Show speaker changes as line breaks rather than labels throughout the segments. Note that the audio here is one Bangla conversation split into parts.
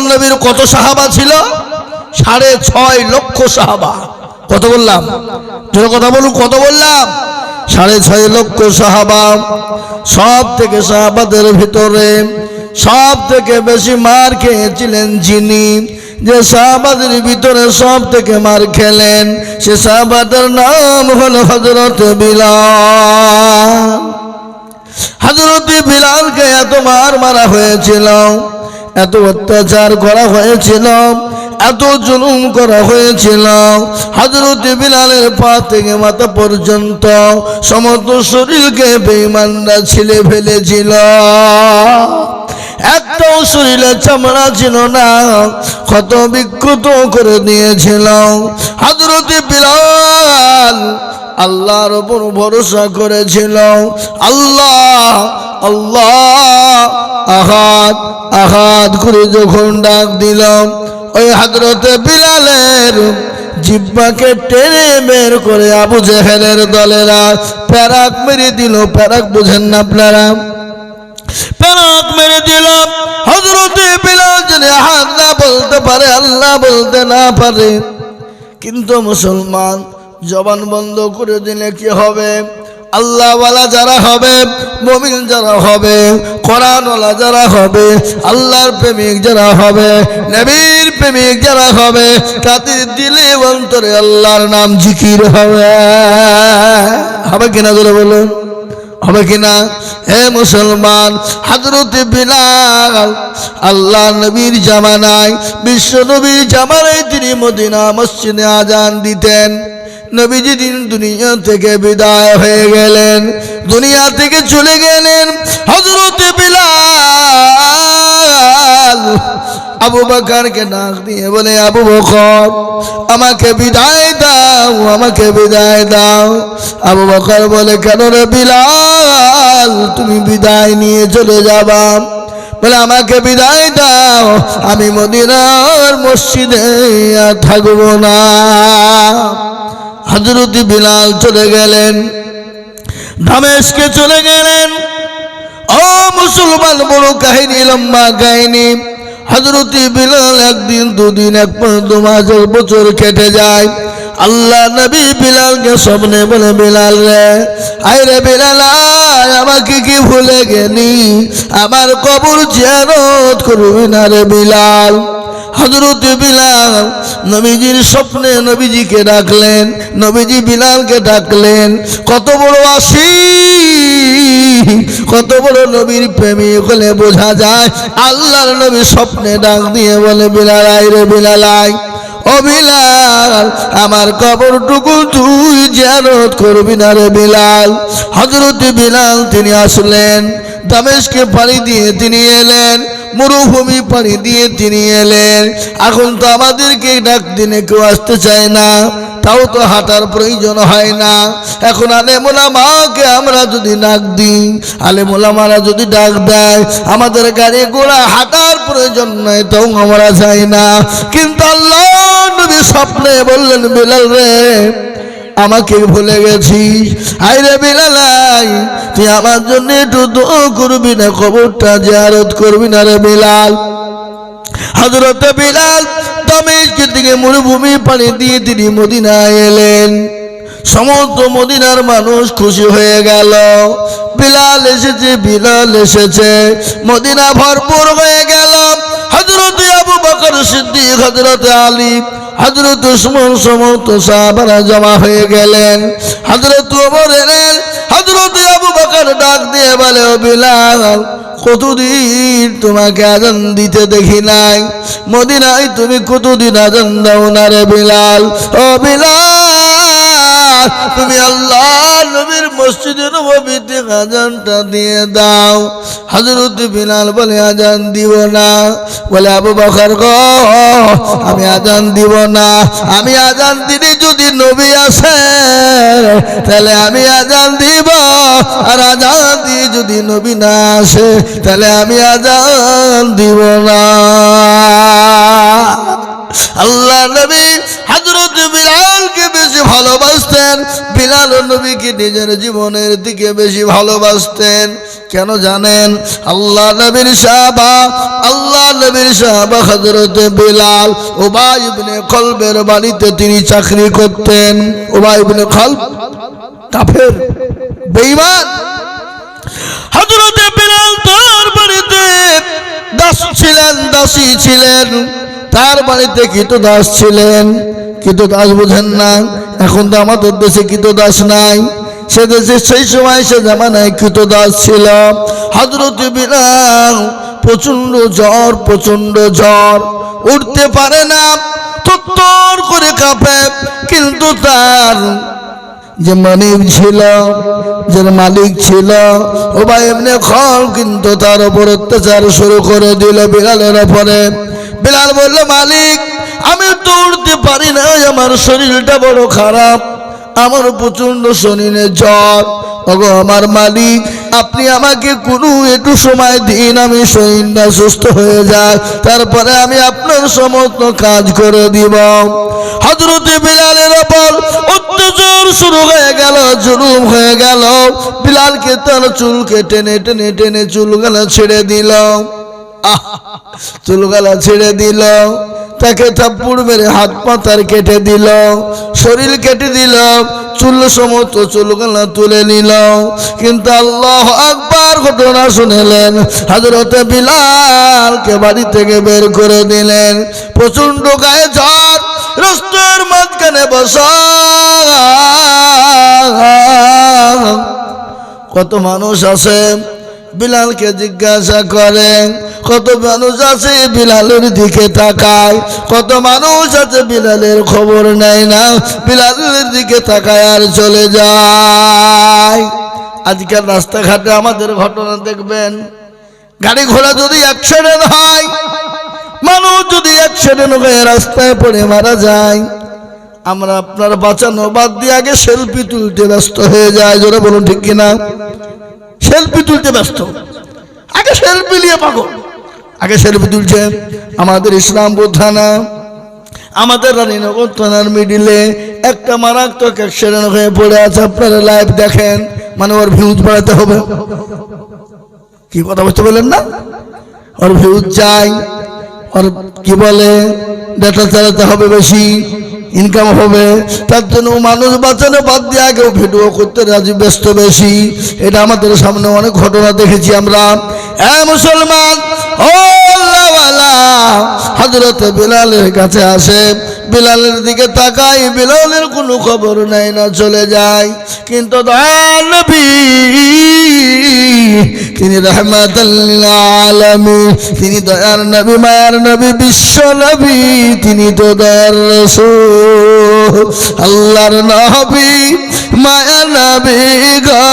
আল্লাহ নবীর কত সাহাবা ছিল? সাড়ে ছয় লক্ষ সাহাবা। কত বললাম? জোরে কথা বলুন, কত বললাম? সাড়ে ছয় লক্ষ সাহাবা। সব থেকে সাহাবাদের ভিতরে সব থেকে বেশি মার খেয়েছিলেন যিনি। যে সাহাবাদের ভিতরে সব থেকে মার খেলেন, সে সাহাবাদের নাম হলো হজরত বিলাল। হজরত বিলালকে এত মার মারা হয়েছিল। এত অত্যাচার করা হয়েছিল, এত জুলুম করা হয়েছিল। হজরত বিলালের পা থেকে মাথা পর্যন্ত সমস্ত শরীরকে বেইমানরা ছিলে ফেলেছিল। একটাও শরীরে চামড়া ছিল না ক্ষত বিক্ষত করে দিয়েছিল। হজরত বিলাল আল্লাহর উপর ভরসা করেছিল। আল্লাহ আল্লাহ আহাত আহাত করে যখন ডাক দিলাম ওই হাজরতে বিলালের জিব্বাকে টেনে বের করে আবু জেহেলের দলেরা প্যারাক মেরে দিল, প্যারাক বুঝেন না আপনারা? প্যারাক মেরে দিলাম হজরতে বিলাল যদি হাত না বলতে পারে, আল্লাহ বলতে না পারে। কিন্তু মুসলমান জবান বন্ধ করে দিলে কি হবে? আল্লাহওয়ালা যারা হবে, মমিন যারা হবে, কোরআনওয়ালা যারা হবে, আল্লাহর প্রেমিক যারা হবে, নবীর প্রেমিক যারা হবে, তাদের দিলে অন্তরে আল্লাহর নাম জিকির হবে। হবে কিনা ধরে বলুন? হবে কিনা হে মুসলমান হাজরত বিলাল আল্লাহ নবীর জামানায়, বিশ্ব নবীর জামানায় তিনি মদিনা মসজিদে আজান দিতেন। নবীজি দিন দুনিয়া থেকে বিদায় হয়ে গেলেন। দুনিয়া থেকে চলে গেলেন হজরত বিলাল। আবু বকরকে ডাক দিয়ে বলে, আবু বকর, আমাকে বিদায় দাও, আমাকে বিদায় দাও। আবু বকর বলে, কেন রে বিলাল, তুমি বিদায় নিয়ে চলে যাবা? বলে, আমাকে বিদায় দাও, আমি মদিনার মসজিদে থাকব না। হজরত বিলাল চলে গেলেন। দামেশকে চলে গেলেন। ও মুসলমান বড় কাহিনী, লম্বা কাহিনী। হজরতি বিলাল একদিন, দুদিন, এক দু মাস বছর কেটে যায়। আল্লাহ নবী বিলালকে স্বপ্নে বলে, বিলাল রে, আয় রে বিলাল আমাকে কি ভুলে গেলি? আমার কবর জিয়ারত করবি না রে বিলাল। হজরত বিলাল নবীজির স্বপ্নে নবীজিকে ডাকলেন, নবীজি বিলালকে ডাকলেন, কত বড় আসি কত বড় নবীর প্রেমিক হলে বোঝা যায়, আল্লাহর নবী স্বপ্নে ডাক দিয়ে বলে, বিলাল আই রে, বিলাল ও বিলাল, আমার কবরটুকু তুই জিয়ারত করবি না রে বিলাল। হজরত বিলাল তিনি আসলেন, দামেশকে পাড়ি দিয়ে তিনি এলেন মরুভূমি পাড়ি দিয়ে তিনি এলেন। এখন তো আমাদেরকে ডাক দিনে কেউ আসতে চায় না। তাও তো হাঁটার প্রয়োজন হয় না। এখন আলেমোলা মাকে আমরা যদি ডাক দিই, আলেমোলা মারা যদি ডাক দেয়, আমাদের গাড়ি ঘোড়া হাঁটার প্রয়োজন নয়, তাও আমরা যাই না। কিন্তু আল্লাহ নবী স্বপ্নে বললেন, বিলাল রে আমাকে ভুলে গেছিস। আইরে বিলালাই, তুই আমার জন্য একটু দোয়া করবি না, খবরটা জিয়ারত করবি না রে বিলাল। হজরত বিলাল দমেশকে দিকে মরুভূমি পানি দিয়ে তিনি মদিনায় এলেন। সমস্ত মদিনার মানুষ খুশি হয়ে গেল। বিলাল এসেছে বিলাল এসেছে, মদিনা ভরপুর হয়ে গেল। হজরত আবু বকর সিদ্দিক হজরত আলী হজরত উসমান সমস্ত সাহাবারা জমা হয়ে গেলেন। হজরত ওমর এলেন। হজরত আবু বকর ডাক দিয়ে বলে, ও বিলাল, কতদিন তোমাকে আজান দিতে দেখি নাই? মদিনায় তুমি কতদিন আজান দাও না রে বিলাল? ও বিলাল তুমি আল্লাহ নবীর মসজিদে নবীতে আজানটা দিয়ে দাও। হজরত বিলাল বলে, আজান দিব না। বলে, আবু বকর গো, আমি আজান দিব না। আমি আজান দিলে যদি নবী আসে, তাহলে আমি আজান দিব। আর আজান দিয়ে যদি নবী না আসে, তাহলে আমি আজান দিব না। আল্লাহ নবী হজরত বিলালকে বেশি ভালোবাসতেন। বিলাল নবীকে নিজের জীবনের দিকে বেশি ভালোবাসতেন। কেন জানেন? আল্লাহ নবীর সাহাবা, আল্লাহ নবীর সাহাবা হজরতে বিলাল ওবাই ইবনে কলবের বাড়িতে তিনি চাকরি করতেন। ওবাই ইবনে কলব কাফের, বেঈমান। হজরতে বিলাল তার বাড়িতে দাস ছিলেন, দাসী ছিলেন। তার বাড়িতে দাস ছিলেন। দাস বুঝেন না, এখন তো আমাদের দেশে দাস নাই। সে দেশে সেই সময় সে জামানায় দাস ছিল। হজরত বিলাল প্রচণ্ড জ্বর প্রচণ্ড জ্বর। উঠতে পারে না তত্তর করে কাঁপে, কিন্তু তার যে মালিক ছিল, যে মালিক ছিল, ও ভাই এমনি খাও কিন্তু তার উপর অত্যাচার শুরু করে দিল বিড়ালের ওপরে বিড়াল বলল, মালিক, আমি তো উঠতে পারি না আমার শরীরটা বড় খারাপ, আমার প্রচণ্ড শরীরে জ্বর। ওগো, আমার মালিক আপনি আমাকে কোনো একটু সময় দিন, আমি শরীরটা সুস্থ হয়ে যায় তারপরে আমি আপনার সমস্ত কাজ করে দিব। হজরতে বিলালের ওপর অত্যাচার শুরু হয়ে গেল, জুলুম হয়ে গেল। বিলালকে তার চুলকে টেনে টেনে টেনে চুলগুলা ছেড়ে দিল। আহ, চুলগুলা ছেড়ে দিল। তাকে থাপ্পুড় মেরে হাত পা তার কেটে দিল, শরীর কেটে দিল। চুল সমস্ত চুলগুলো তুলে নিল কিন্তু আল্লাহ আকবার ঘটনা শুনেলেন হাজরতে বিলালকে বাড়ি থেকে বের করে দিলেন। প্রচণ্ড গায়ে ঝড়, রাস্তার মাঝখানে বসা। কত মানুষ আছে? বিলালকে জিজ্ঞাসা করেন, কত মানুষ আছে বিলালের দিকে তাকায়? কত মানুষ আছে বিলালের খবর নেয় না? বিলালের দিকে তাকায় আর চলে যায়। আজকাল রাস্তাঘাটে আমাদের ঘটনা দেখবেন, গাড়ি ঘোড়া যদি অ্যাক্সিডেন্ট হয়, মানুষ যদি অ্যাক্সিডেন্ট হয়ে রাস্তায় পড়ে মারা যায় আমরা আপনার বাঁচানো বাদ দিয়ে আগে সেলফি তুলতে ব্যস্ত হয়ে যায়, জোরে বলুন ঠিক কিনা? সেলফি তুলতে ব্যস্ত। আগে সেলফি নিয়ে পাগল। আগে সেলফি তুলছে আমাদের ইসলামপুর থানা, আমাদের রানীনগর থানার মিডিলে একটা মারাত্মক অ্যাক্সিডেন্ট হয়ে পড়ে আছে, আপনারা লাইভ দেখেন মানে ওর ভিউজ বাড়াতে হবে। কি কথা বুঝতে বললেন না? ওর ভিউজ চাই, ওর কি বলে ডেটা চালাতে হবে বেশি। ইনকাম হবে, তার জন্য মানুষ বাঁচানো বাদ দিয়ে আগেও ভিডিও করতে রাজি, ব্যস্ত বেশি। এটা আমাদের সামনে অনেক ঘটনা দেখেছি আমরা। হ্যাঁ মুসলমান, ও আল্লাহওয়ালা হজরত বিলালের কাছে আসে। বিলালের দিকে তাকাই বিলালের কোনো খবর নাই না, চলে যায়। কিন্তু তিনি রহমাতাল্লিল তিনি দয়ার নবী, মায়ার নবী, বিশ্ব নবী, তিনি তো দয়ার রসূল। আল্লাহর নবী, মায়ার নবী গো,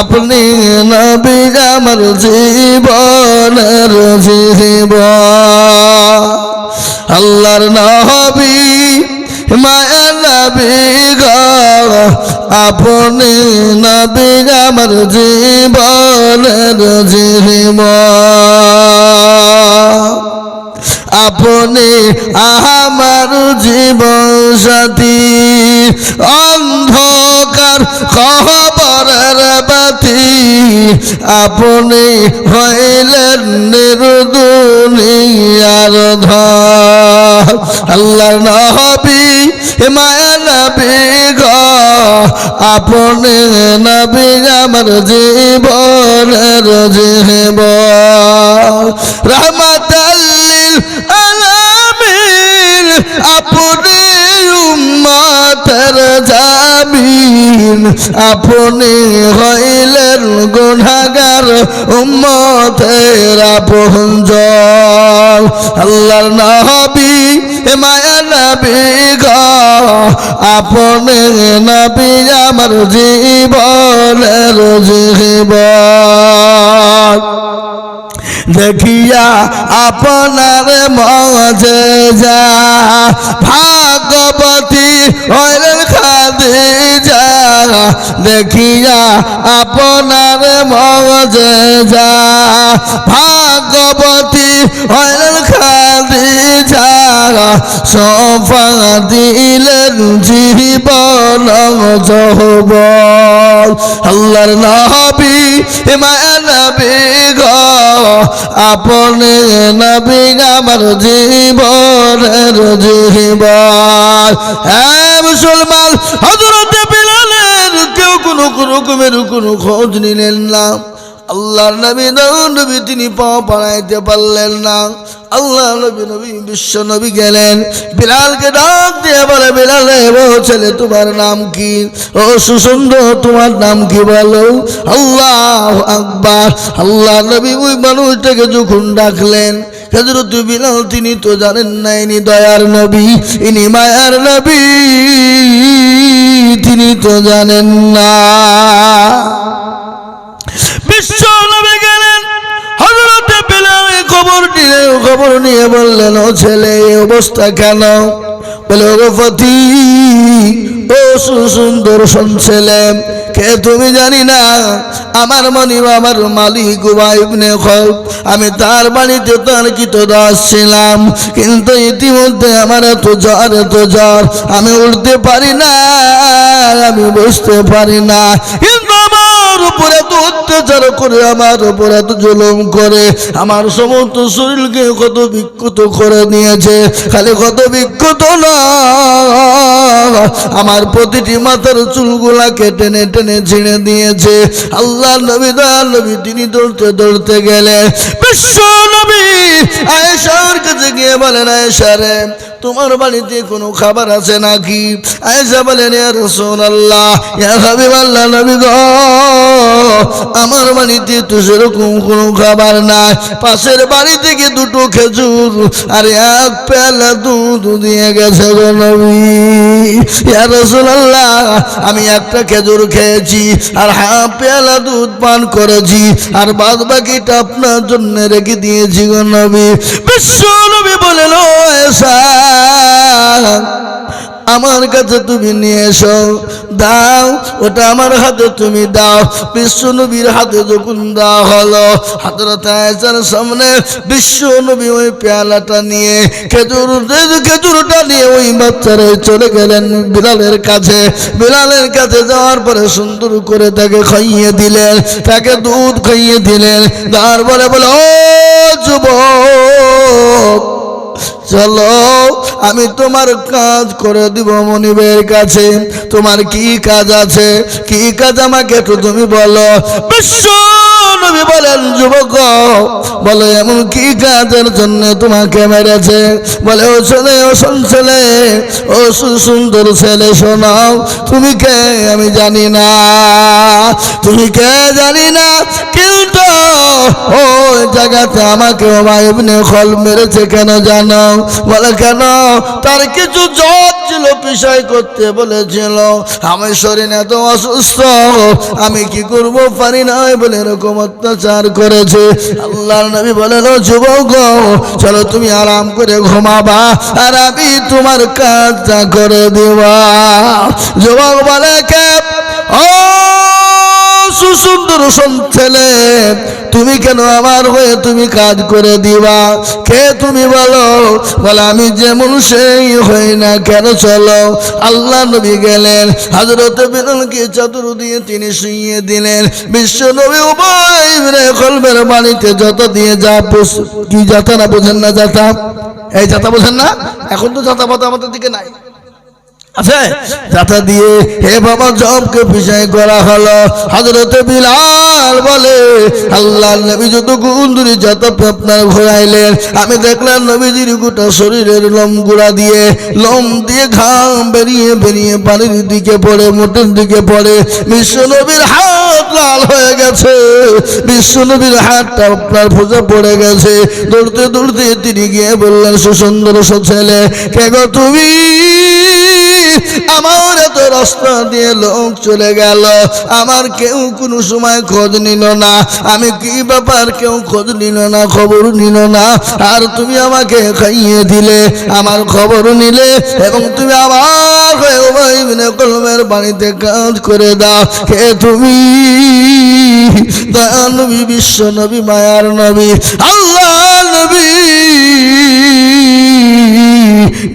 আপনি নবী আমার জীবনের জীবন আল্লাহর নবী মায়া গো আপনি নবী আমার জীবনের জীবন। আপনি আমার জীবন সাথী। অন্ধকার খবরের বাতি। আপনি হইলেন নির্দুনিয়ার ধর। আল্লাহ নবী মায়া নবী গ। আপনি নবী আমার জীবনের জীবন রহমতাল্লিল আলামিন, আপনি উম্মতের জামিন। আপনি হইলেন গুনাহগার উম্মতের আপনজন। আল্লাহর নবী মায়া নবী গ। আপনি নবী আমার জীবনের জীবন। দেখিয়া আপনার মজে যা। ভাগবতী হইলেন খাদিজা। দেখিয়া আপনার মজে যা। ভাগবতী হইলেন খাদিজা। ছাড়া সফা দিলেন জীবন জহব আল্লাহর নবী মায়া নবী গো। আপনি নবী আমার জীবনের জীবন। হ্যাঁ মুসলমান হজরত বিলালের কেউ কোনো রকমের কোনো খোঁজ নিলেন না। আল্লাহর নবী নবী তিনি পা বাড়াইতে পারলেন না। আল্লাহ নবী নবী বিশ্ব নবী গেলেন। বিলালকে ডাক দিয়ে বলে, বিলালে ছেলে, তোমার নাম কি? ও সুসুন্দর, তোমার নাম কি বলো? আল্লাহ আকবার। আল্লাহ নবী ওই মানুষটাকে যখন ডাকলেন হজরত বিলাল তিনি তো জানেন না, ইনি দয়ার নবী, ইনি মায়ার নবী, তিনি তো জানেন না। নবী গেলেন। খবর খবর নিয়ে বললেন, ও ছেলে, এই অবস্থা কেন? বলে ও সুন্দর কে তুমি জানি না? আমার মনি আমার মালিক ইবনে আমি তার বাড়িতে তার কিত দাস ছিলাম, কিন্তু ইতিমধ্যে আমার এত জ্বর এত জ্বর, আমি উঠতে পারি না, আমি বসতে পারি না। কিন্তু উপরে এত অত্যাচার করে, আমার উপরে এত জুলুম করে, আমার সমস্ত শরীরকে কত বিক্ষত করে নিয়েছে, খালি কত বিক্ষত না। আমার প্রতিটি মাথার চুলগুলাকে টেনে টেনে ছিঁড়ে দিয়েছে। আল্লাহ নবী, দয়াল নবী, তিনি দৌড়তে দৌড়তে গেলে বিশ্ব নবী আয়েশার কাছে গিয়ে বলেন, আয়েশা তোমার বাড়িতে কোনো খাবার আছে নাকি? আয়েশা বলেন রাসূলুল্লাহ, ইয়া হাবিবাল্লাহ, নবী গো, আমার বাড়িতে তো সেরকম কোনো খাবার নাই। পাশের বাড়ি থেকে দুটো খেজুর আর এক পেলা দুধ দিয়ে গেছে গো নবী। ইয়া রাসূলুল্লাহ, আমি একটা খেজুর খেয়েছি আর হাফ পেলা দুধ পান করেছি আর বাদ বাকিটা আপনার জন্য রেখে দিয়েছি গো নবী। বিশ্ব নবী বলেন আমার কাছে তুমি নিয়ে এসো, দাও, ওটা আমার হাতে তুমি দাও। বিশ্ব নবীর হাতে যখন দেওয়া হলো আয়েশার সামনে বিশ্ব নবী ওই পেয়ালাটা নিয়ে, খেজুর খেজুরটা নিয়ে ওই বাচ্চারা চলে গেলেন বিলালের কাছে। বিলালের কাছে যাওয়ার পরে সুন্দর করে তাকে খাইয়ে দিলেন, তাকে দুধ খাইয়ে দিলেন। তারপরে বলে, ও যুবক, চলো। আমি তোমার কাজ করে দিব মনিবের কাছে। তোমার কি কাজ আছে? কি কাজ আমাকে একটু তুমি বলো। বিশ্ব নবী বলেন, যুবক, বলে এমন কি কাজের জন্য তোমাকে মেরেছে? বলে, ও ছেলে, ও শোন ছেলে, ও সুন্দর ছেলে, শোনাও, তুমি কে? আমি জানি না। তুমি কে? জানি না। কিন্তু ওই জায়গাতে আমাকে ইবনে খল মেরেছে কেন জানো? বলে, কেন? তার কিছু জব ছিল পিসাই করতে বলেছিল। আমি শরীর এত অসুস্থ, আমি কি করব? পারি না বলে এরকম অত্যাচার করেছে। আল্লাহর নবী বলেন "ও যুবক, চলো তুমি আরাম করে ঘুমাবা আর আমি তোমার কাজটা করে দেবা। যুবক বলে, কে? ও সুসুন্দর সন ছেলে, তুমি কেন আমার হয়ে তুমি কাজ করে দিবা? কে তুমি বলো? বলে, আমি যেমন সেই হই না কেন চলো? আল্লাহ নবী গেলেন হাজরত বেদনকে চতুর দিয়ে তিনি শুইয়ে দিলেন। বিশ্ব নবী উভয় কলবের বাড়িতে যত দিয়ে যা কি যাতা না বোঝেন না যাতা? এই যাতা বোঝেন না? এখন তো যাতা পাতা আমাদের দিকে নাই। আছে? যাতা দিয়ে হে বাবা জবকে পিছাই করা হলো। হজরত বিলাল বলে, আল্লাহ নবী যত গুন্দুরি যত আপনার ঘোরাইলেন, আমি দেখলাম নবীজির গোটা শরীরের লোম গুড়া দিয়ে, লোম দিয়ে ঘাম বেরিয়ে বেরিয়ে পানির দিকে পড়ে মোটের দিকে পড়ে। বিশ্ব নবীর হাত লাল হয়ে গেছে। বিশ্ব নবীর হাতটা আপনার ফুজে পড়ে গেছে। দৌড়তে দৌড়তে তিনি গিয়ে বললেন, সুসুন্দর সো ছেলে, কে গো তুমি? আমার এত রাস্তা দিয়ে লোক চলে গেল। আমার কেউ কোনো সময় খোঁজ নিল না। আমি কি ব্যাপার কেউ খোঁজ নিল না, খবর নিল না? আর তুমি আমাকে খাইয়ে দিলে, আমার খবর নিলে, এবং তুমি আমার হয়ে কলমের বাড়িতে কাজ করে দাও। কে তুমি দয়াল নবী বিশ্ব নবী মায়ার নবী, আল্লাহ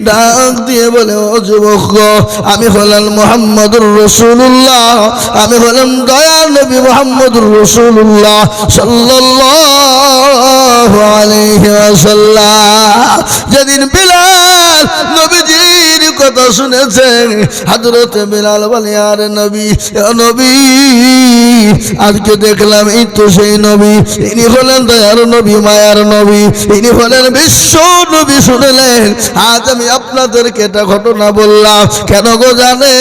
ডাক দিয়ে বলে, ও যুবক আমি হলাম মোহাম্মদুর রসুল্লাহ আমি হলাম দয়া নবী মোহাম্মদুর রসুল্লাহ সাল্লাহ যেদিন বিলাল নবীজির কথা শুনেছেন হযরত বিলাল বলে আর নবী নবী, আজকে দেখলাম এই তো সেই নবী। ইনি হলেন দয়ার নবী, মায়ার নবী। ইনি হলেন বিশ্ব নবী শুনলেন। আজ আমি আপনাদেরকে এটা ঘটনা বললাম। কেন গো জানে?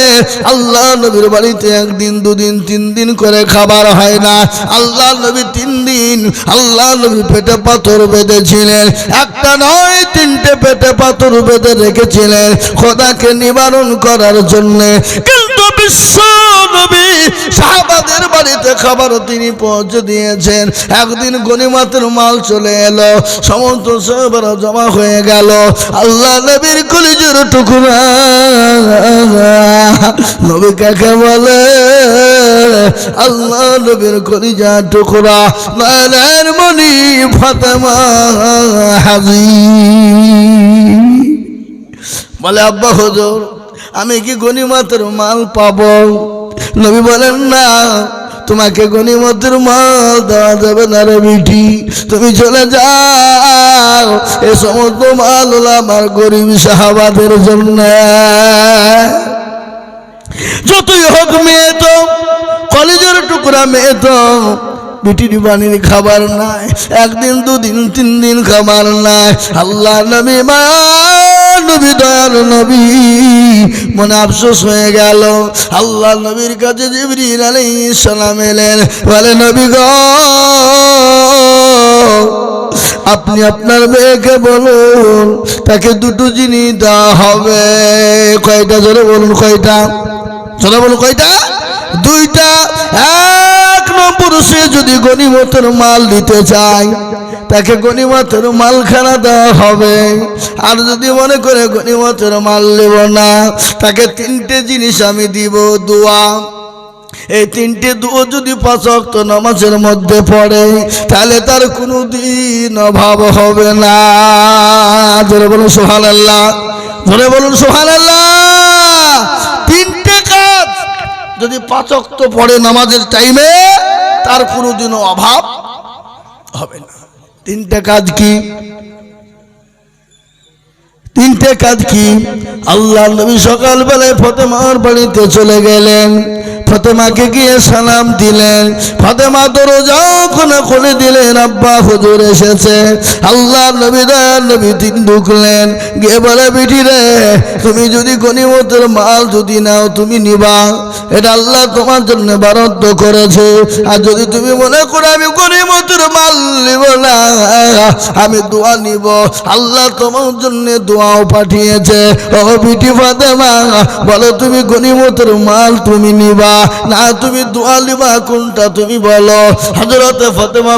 আল্লাহ নবীর বাড়িতে একদিন, দুদিন, তিন দিন করে খাবার হয় না। আল্লাহ নবী তিন দিন আল্লাহ নবী পেটে পাথর বেঁধেছিলেন। একটা নয়, তিনটে পেটে পাথর বেঁধে রেখেছিলেন। খোদাকে নিবারণ করার জন্য কিন্তু বিশ্ব নবী সাহাবাদের বাড়িতে খাবার তিনি পৌঁছে দিয়েছেন। একদিন গনিমাতের মাল চলে এলো, সমস্ত সাহাবারা জমা হয়ে গেল। আল্লাহ নবীর কলিজের টুকরা নবী কাকে বলে? আল্লাহ নবীর কলিজা টুকরা নয়নের মণি ফাতেমা হাজি। বলে, আব্বা হুজুর, আমি কি গনিমতের মাল পাব? নবী বলেন, না, তোমাকে গনিমতের মাল দেওয়া যাবে না রে বিটি। তুমি চলে যাও এ সমস্ত মাল হলো আমার গরিব সাহাবাদের জন্য। যতই হোক মেয়ে তো, কলেজের টুকরা মেয়ে তো, বিটির বাণীর খাবার নাই, একদিন, দুদিন, তিন দিন খাবার নাই। আল্লাহ নবী মা নবী, দয়াল নবী। মনে আফসোস হয়ে গেল। আল্লাহ নবীর কাছে জিবরিল আলাইহিস সালাম এলেন। বলে, নবী গো, আপনি আপনার মেয়েকে বলুন, তাকে দুটো জিনিস দেওয়া হবে। কয়টা? জোরে বলুন কয়টা? জোরে বলুন কয়টা? দুইটা। এক নম্বর সে যদি গনিমতের মাল দিতে চায়, তাকে গনিমতের মালখানা দেওয়া হবে। আর যদি মনে করে গনিমতের মাল নেব না, তাকে তিনটে জিনিস আমি দিব, দোয়া। এই তিনটে দুও যদি পাঁচ অক্ত নামাজের মধ্যে পড়ে, তাহলে তার কোনো দিন অভাব হবে না। ধরে বলুন সোহান আল্লাহ ধরে বলুন সোহান আল্লাহ তিনটে কাজ যদি পাঁচ অক্ত পড়ে নামাজের টাইমে তার কোনো দিনও অভাব হবে না। তিনটে কাজ কি? তিনটে কাজ কি? আল্লাহ নবী সকালবেলায় ফতেমার বাড়িতে চলে গেলেন। ফতেমাকে গিয়ে সালাম দিলেন। ফতেমা দরজা ওখানে খুলে দিলেন, আব্বা হুজুর এসেছে। আল্লাহ নবী দয়াল নবী তিন ঢুকলেন। গিয়ে বলে, বিটি রে, তুমি যদি গনিমতের মাল যদি নাও, তুমি নিবা। এটা আল্লাহ তোমার জন্য বরাদ্দ করেছে। আর যদি তুমি মনে করো আমি গনিমতের মাল নিব না, আমি দোয়া নিব। আল্লাহ তোমার জন্য দোয়াও পাঠিয়েছে। ও বিটি ফাতেমা, বলো তুমি গনিমতের মাল তুমি নিবা। না তুমি দোয়া লিবা কোনটা তুমি বলো। হজরতে ফাতেমা